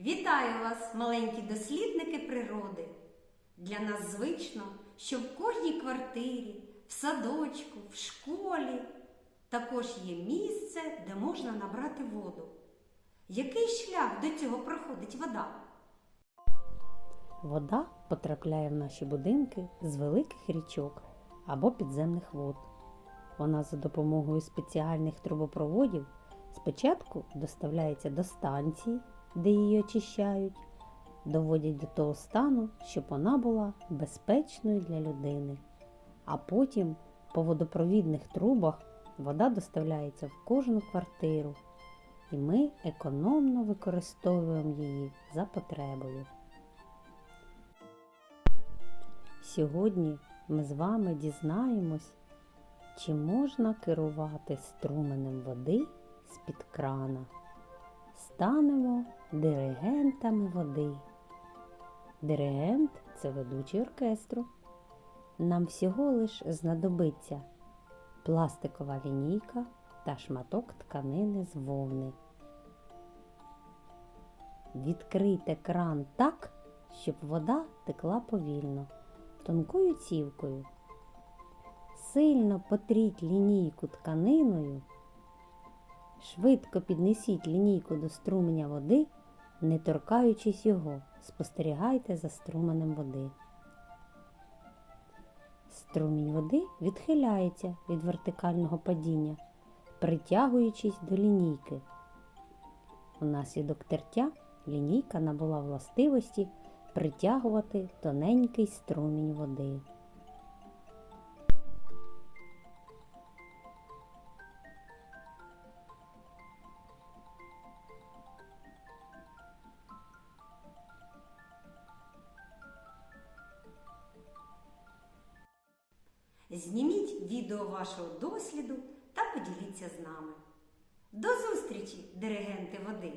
Вітаю вас, маленькі дослідники природи! Для нас звично, що в кожній квартирі, в садочку, в школі також є місце, де можна набрати воду. Який шлях до цього проходить вода? Вода потрапляє в наші будинки з великих річок або підземних вод. Вона за допомогою спеціальних трубопроводів спочатку доставляється до станції, де її очищають, доводять до того стану, щоб вона була безпечною для людини. А потім по водопровідних трубах вода доставляється в кожну квартиру, і ми економно використовуємо її за потребою. Сьогодні ми з вами дізнаємось, чи можна керувати струменем води з-під крана. Станемо диригентами води. Диригент це ведучий оркестру. Нам всього лиш знадобиться пластикова лінійка та шматок тканини з вовни. Відкрийте кран так, щоб вода текла повільно, тонкою цівкою. Сильно потріть лінійку тканиною, швидко піднесіть лінійку до струменя води, не торкаючись його, спостерігайте за струменем води. Струмінь води відхиляється від вертикального падіння, притягуючись до лінійки. Унаслідок тертя лінійка набула властивості притягувати тоненький струмінь води. Зніміть відео вашого досліду та поділіться з нами. До зустрічі, диригенти води!